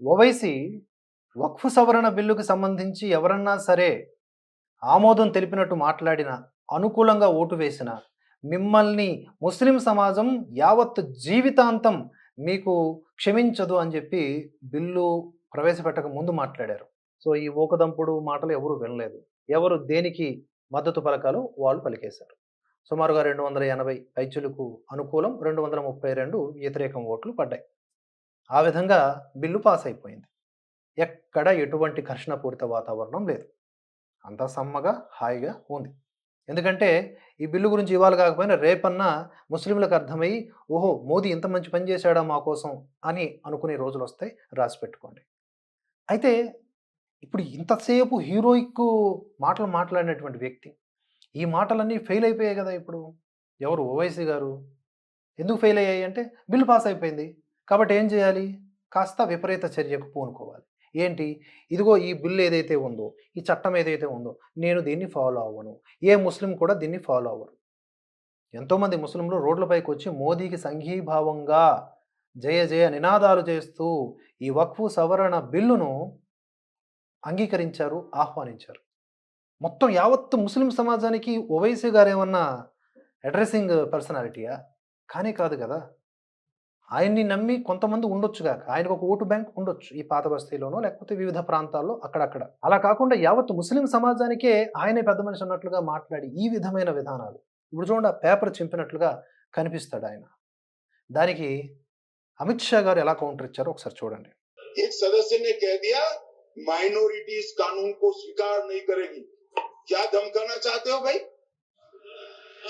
ఓవైసీ వక్ఫ్ సవరణ బిల్లుకు సంబంధించి ఎవరన్నా సరే ఆమోదం తెలిపినట్టు మాట్లాడిన అనుకూలంగా ఓటు వేసిన మిమ్మల్ని ముస్లిం సమాజం యావత్ జీవితాంతం మీకు క్షమించదు అని చెప్పి బిల్లు ప్రవేశపెట్టక ముందు మాట్లాడారు. సో ఈ ఓకదంపుడు మాటలు ఎవరు వినలేదు. ఎవరు దేనికి మద్దతు పలకాలో వాళ్ళు పలికేశారు. సుమారుగా రెండు వందల ఎనభై పైచులకు అనుకూలం రెండు వందల ముప్పై రెండు వ్యతిరేకం ఓట్లు పడ్డాయి. ఆ విధంగా బిల్లు పాస్ అయిపోయింది ఎక్కడ ఎటువంటి ఘర్షణపూరిత వాతావరణం లేదు. అంతా సమ్మగా హాయిగా ఉంది. ఎందుకంటే ఈ బిల్లు గురించి ఇవాళ కాకపోయినా రేపన్నా ముస్లింలకు అర్థమయ్యి ఓహో మోదీ ఇంత మంచి పని చేశాడా మా కోసం అని అనుకునే రోజులు వస్తాయి రాసి పెట్టుకోండి. అయితే ఇప్పుడు ఇంతసేపు హీరోయిక్ మాటలు మాట్లాడినటువంటి వ్యక్తి ఈ మాటలన్నీ ఫెయిల్ అయిపోయాయి కదా ఇప్పుడు? ఎవరు? ఓవైసీ గారు. ఎందుకు ఫెయిల్ అయ్యాయి అంటే బిల్లు పాస్ అయిపోయింది కాబట్టి ఏం చేయాలి? కాస్త విపరీత చర్యకు పూనుకోవాలి. ఏంటి? ఇదిగో ఈ బిల్ ఏదైతే ఉందో ఈ చట్టం ఏదైతే ఉందో నేను దీన్ని ఫాలో అవ్వను. ఏ ముస్లిం కూడా దీన్ని ఫాలో అవ్వరు. ఎంతోమంది ముస్లింలు రోడ్లపైకి వచ్చి మోదీకి సంఘీభావంగా జయ జయ నినాదాలు చేస్తూ ఈ వక్ఫు సవరణ బిల్లును అంగీకరించారు ఆహ్వానించారు. మొత్తం యావత్తు ముస్లిం సమాజానికి ఓవైసీ గారు ఏమన్నా అడ్రస్సింగ్ పర్సనాలిటీయా? కానీ కాదు కదా. ఆయన్ని నమ్మి కొంతమంది ఉండొచ్చుగా ఆయనకు ఒక ఓటు బ్యాంక్ ఉండొచ్చు ఈ పాత బస్తీలోనో లేకపోతే వివిధ ప్రాంతాల్లో అక్కడక్కడ అలా కాకుండా యావత్ ముస్లిం సమాజానికే ఆయనే పెద్ద మనిషి అన్నట్లుగా మాట్లాడి ఈ విధమైన విధానాలు ఇప్పుడు చూడండి ఆ పేపర్ చింపినట్లుగా కనిపిస్తాడు ఆయన దానికి అమిత్ షా గారు ఎలా కౌంటర్ ఇచ్చారో ఒకసారి చూడండి एक सदस्य ने कह दिया माइनॉरिटी इस कानून को स्वीकार नहीं करेगी क्या धमकाना चाहते हो भाई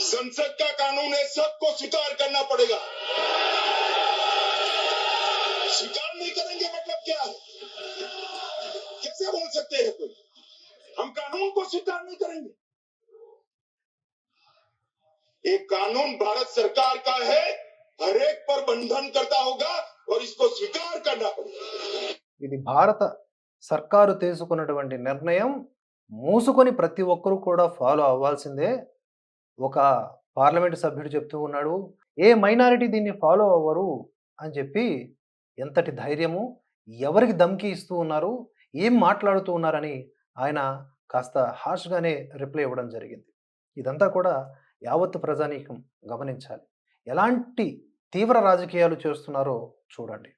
संसद का कानून है सबको स्वीकार करना पड़ेगा स्वीकार नहीं करेंगे मतलब क्या है कैसे बोल सकते हैं कोई हम कानून को स्वीकार नहीं करेंगे एक कानून भारत सरकार का है हर एक पर बंधन करता होगा और इसको स्वीकार करना पड़ेगा ఇది భారత సర్కారు తీసుకున్నటువంటి నిర్ణయం మూసుకొని ప్రతి ఒక్కరూ కూడా ఫాలో అవ్వాల్సిందే ఒక పార్లమెంటు సభ్యుడు చెప్తూ ఉన్నాడు ఏ మైనారిటీ దీన్ని ఫాలో అవ్వరు అని చెప్పి ఎంతటి ధైర్యము ఎవరికి దమ్కి ఇస్తూ ఉన్నారు ఏం మాట్లాడుతూ ఉన్నారని ఆయన కాస్త హార్ష్గానే రిప్లై ఇవ్వడం జరిగింది. ఇదంతా కూడా యావత్తు ప్రజానీకం గమనించాలి. ఎలాంటి తీవ్ర రాజకీయాలు చేస్తున్నారో చూడండి.